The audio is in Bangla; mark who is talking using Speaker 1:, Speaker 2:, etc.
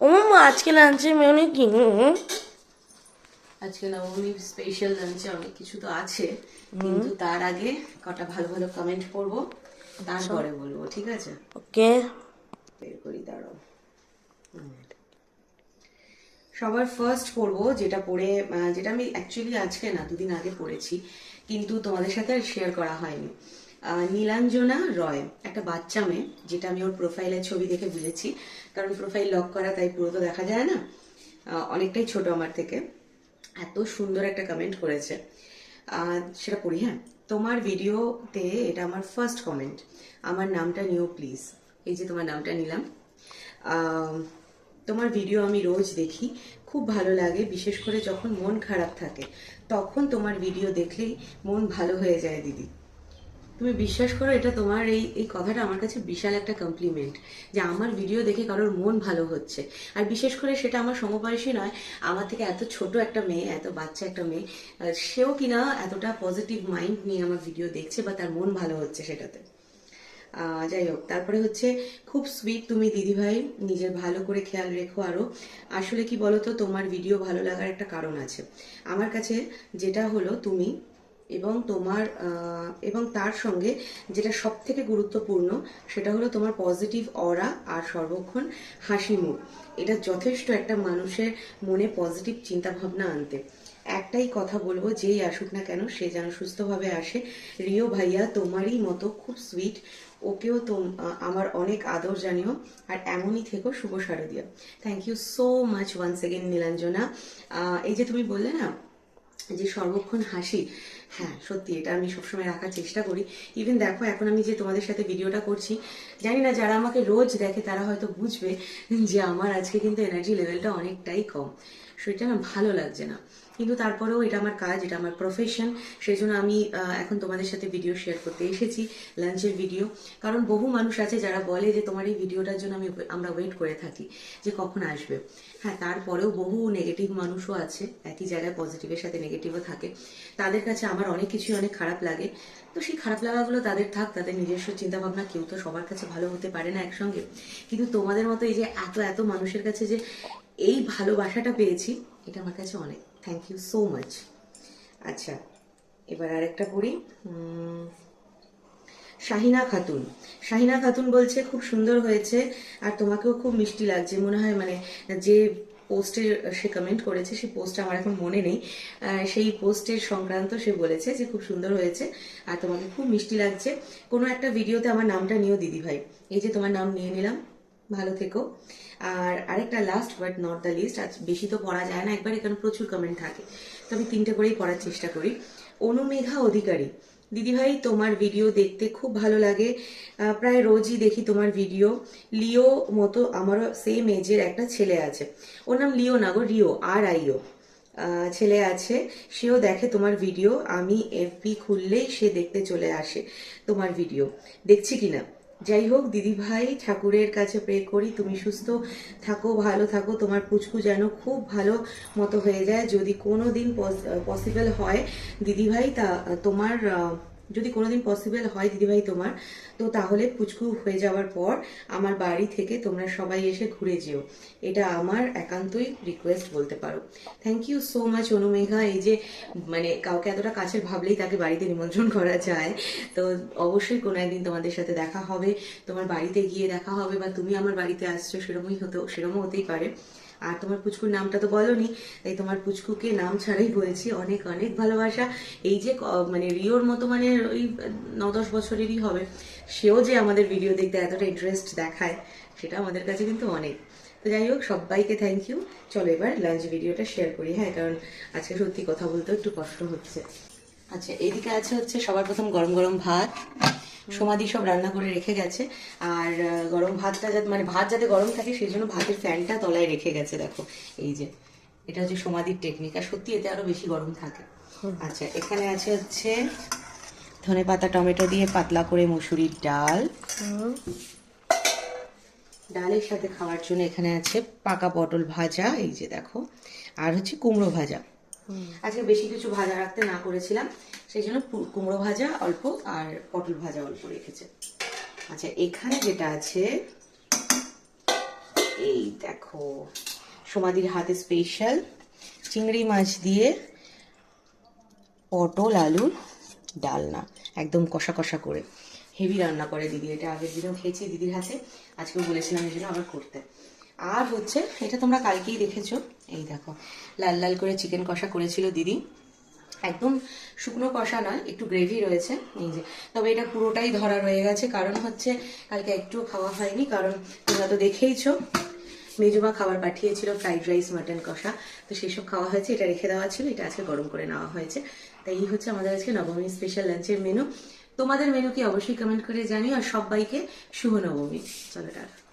Speaker 1: ও মামা আজকে লাঞ্চে মেনু কি?
Speaker 2: আজকে নবমী স্পেশাল লাঞ্চে অনেক কিছু তো আছে কিন্তু তার আগে কটা ভালো ভালো কমেন্ট করব তারপরে বলব ঠিক আছে?
Speaker 1: ওকে।
Speaker 2: বের করি দাঁড়াও। সবার ফার্স্ট পড়ব যেটা পড়ে যেটা আমি অ্যাকচুয়ালি আজকে না দুদিন আগে পড়েছি কিন্তু তোমাদের সাথে আর শেয়ার করা হয়নি। নীলাঞ্জনা রয়, একটা বাচ্চা মেয়ে, যেটা আমি ওর প্রোফাইলের ছবি দেখে বুঝেছি। কারণ প্রোফাইল লক করা, তাই পুরো তো দেখা যায় না। অনেকটাই ছোট আমার থেকে। এত সুন্দর একটা কমেন্ট করেছে। সেটা পড়ি হ্যাঁ? তোমার ভিডিওতে এটা আমার ফার্স্ট কমেন্ট আমার নামটা নিও প্লিজ এই যে তোমার নামটা নিলাম। তোমার ভিডিও আমি রোজ দেখি। খুব ভালো লাগে, বিশেষ করে যখন মন খারাপ থাকে। তখন তোমার ভিডিও দেখলেই মন ভালো হয়ে যায়, দিদি। তুমি বিশ্বাস করো, এটা তোমার এই এই কথাটা আমার কাছে বিশাল একটা কমপ্লিমেন্ট যে আমার ভিডিও দেখে কারোর মন ভালো হচ্ছে। আর বিশেষ করে সেটা আমার সমবয়সী নয়, আমার থেকে এত ছোট একটা মেয়ে, এত বাচ্চা একটা মেয়ে সেও কিনা এতটা পজিটিভ মাইন্ড নিয়ে আমার ভিডিও দেখছে বা তার মন ভালো হচ্ছে সেটাতে। যাই হোক, তারপরে হচ্ছে, খুব সুইট তুমি দিদিভাই, নিজের ভালো করে খেয়াল রেখো আরও। আসলে কি বলতো, তোমার ভিডিও ভালো লাগার একটা কারণ আছে। আমার কাছে যেটা হলো, তুমি এবং তোমার এবং তার সঙ্গে যেটা সব থেকে গুরুত্বপূর্ণ সেটা হলো তোমার পজিটিভ অরা আর সর্বক্ষণ হাসি মুখ। এটা যথেষ্ট একটা মানুষের মনে পজিটিভ চিন্তা ভাবনা আনতে। একটাই কথা বলব, যেই আসুক না কেন সে যেন সুস্থভাবে আসে। রিও ভাইয়া, তোমারই মতো খুব সুইট ওকেও তো আমার অনেক আদর জানিও, আর এমনই থেকো শুভ শারদীয়। Thank you so much once again Nilanjana. এই যে তুমি বললে না যে সর্বক্ষণ হাসি হ্যাঁ সত্যি এটা আমি সবসময় রাখার চেষ্টা করি। ইভেন দেখো, এখন আমি যে তোমাদের সাথে ভিডিওটা করছি, জানি না যারা আমাকে রোজ দেখে তারা হয়তো বুঝবে যে আমার আজকে কিন্তু এনার্জি লেভেলটা অনেকটাই কম। সেটা না ভালো লাগছে না। কিন্তু তারপরেও এটা আমার কাজ, এটা আমার প্রফেশন সেই জন্য আমি এখন তোমাদের সাথে ভিডিও শেয়ার করতে এসেছি লাঞ্চের ভিডিও কারণ বহু মানুষ আছে যারা বলে যে, তোমার এই ভিডিওটার জন্য আমি আমরা ওয়েট করে থাকি যে কখন আসবে। হ্যাঁ তারপরেও বহু নেগেটিভ মানুষও আছে, একই জায়গায় পজিটিভের সাথে নেগেটিভও থাকে। তাদের কাছে আমার অনেক কিছুই অনেক খারাপ লাগে। তো সেই খারাপ লাগাগুলো তাদের থাক, তাদের নিজস্ব চিন্তা ভাবনা কেউ তো সবার কাছে ভালো হতে পারে না একসঙ্গে। কিন্তু তোমাদের মতো এই যে এত এত মানুষের কাছে যে, এই ভালোবাসাটা পেয়েছি, এটা আমার কাছে অনেক। থ্যাংক ইউ সো মাচ আচ্ছা এবার আরেকটা পড়ি শাহিনা খাতুন। শাহিনা খাতুন বলছে, খুব সুন্দর হয়েছে আর তোমাকেও খুব মিষ্টি লাগছে। মনে হয় মানে যে পোস্টের সে কমেন্ট করেছে সেই পোস্ট আমার এখন মনে নেই। সেই পোস্টের সংক্রান্ত সে বলেছে যে, খুব সুন্দর হয়েছে আর তোমাকে খুব মিষ্টি লাগছে। কোনো একটা ভিডিওতে আমার নামটা নিও দিদি ভাই এই যে তোমার নাম নিয়ে নিলাম। ভালো থেকো। আর আরেকটা last but not the least আজ বেশি তো পড়া যায় না একবার এখানে প্রচুর কমেন্ট থাকে। তো আমি তিনটে করেই পড়ার চেষ্টা করি। অনুমেঘা অধিকারী, দিদিভাই, তোমার ভিডিও দেখতে খুব ভালো লাগে। প্রায় রোজই দেখি তোমার ভিডিও লিও মতো আমারও সেম এজের একটা ছেলে আছে। ওর নাম লিও না গো, রিও আর আইও ছেলে আছে, সেও দেখে তোমার ভিডিও আমি এফবি খুললেই সে দেখতে চলে আসে তোমার ভিডিও দেখছি কিনা? যাই হোক দিদিভাই ঠাকুরের কাছে প্রে করি, তুমি সুস্থ থাকো, ভালো থাকো, তোমার পুচকু যেন খুব ভালো মতো হয়ে যায়। যদি কোনো দিন পসিবল হয়, দিদিভাই, তা তোমার যদি কোনোদিন পসিবল হয় দিদিভাই তোমার, তো তাহলে পুচকু হয়ে যাওয়ার পর আমার বাড়ি থেকে তোমরা সবাই এসে ঘুরে যেও। এটা আমার একান্তই রিকোয়েস্ট বলতে পারো। Thank you so much Anumegha. এই যে মানে কাউকে এতটা কাছের ভাবলেই তাকে বাড়িতে নিমন্ত্রণ করা যায়, তো অবশ্যই কোনো একদিন তোমাদের সাথে দেখা হবে। তোমার বাড়িতে গিয়ে দেখা হবে বা তুমি আমার বাড়িতে আসছো সেরকমই হতো সেরকমও হতেই পারে। আর তোমার পুচকুর নামটা তো বলনি, তাই তোমার পুচকুকে নাম ছাড়াই বলছি, অনেক অনেক ভালোবাসা। এই যে মানে রিওর মতো মানে ওই ন দশ বছরেরই হবে, সেও যে আমাদের ভিডিও দেখতে এতটা ইন্টারেস্ট দেখায়, সেটা আমাদের কাছে কিন্তু অনেক। তো যাই হোক, সবাইকে থ্যাংক ইউ চলো এবার লাঞ্চ ভিডিওটা শেয়ার করি হ্যাঁ কারণ আজকে সত্যি কথা বলতে একটু কষ্ট হচ্ছে। আচ্ছা এদিকে আছে হচ্ছে সবার প্রথম গরম গরম ভাত। সমাধি সব রান্না করে রেখে গেছে। আর গরম ভাতটা যাতে মানে ভাত যাতে গরম থাকে সেই জন্য ভাতের ফ্যানটা তলায় রেখে গেছে দেখো। এই যে এটা হচ্ছে সমাধির টেকনিক আর সত্যি এতে আরও বেশি গরম থাকে। আচ্ছা এখানে আছে হচ্ছে ধনে পাতা টমেটো দিয়ে পাতলা করে মুসুরির ডাল। ডালের সাথে খাওয়ার জন্য এখানে আছে পাকা পটল ভাজা এই যে দেখো। আর হচ্ছে কুমড়ো ভাজা। আজকে বেশি কিছু ভাজা রাখতে না করেছিলাম, সেই জন্য কুমড়ো ভাজা অল্প আর পটল ভাজা অল্প রেখেছে। আচ্ছা এখানে যেটা আছে, এই দেখো সমাধির হাতে স্পেশাল চিংড়ি মাছ দিয়ে পটল, আলুর ডালনা, একদম কষা কষা করে। হেভি রান্না করে দিদি, এটা আগের দিনও খেয়েছি দিদির হাতে, আজকেও বলেছিলাম এই জন্য আবার করতে। আর হচ্ছে, এটা তোমরা কালকেই দেখেছ এই দেখো, লাল লাল করে চিকেন কষা করেছিল দিদি। একদম শুকনো কষা নয়, একটু গ্রেভি রয়েছে। এই যে, তবে এটা পুরোটাই ধরা রয়ে গেছে, কারণ হচ্ছে কালকে একটু খাওয়া হয়নি, কারণ তোমরা তো দেখেইছো, মেজমা খাবার পাঠিয়েছিল ফ্রাইড রাইস মাটন কষা। তো সেসব খাওয়া হয়েছে, এটা রেখে দেওয়া ছিল, এটা আজকে গরম করে নেওয়া হয়েছে। তাই এই হচ্ছে আমাদের আজকে নবমী স্পেশাল লাঞ্চের মেনু তোমাদের মেনু কি অবশ্যই কমেন্ট করে জানিও, আর সবাইকে শুভ নবমী চলো, টাটা।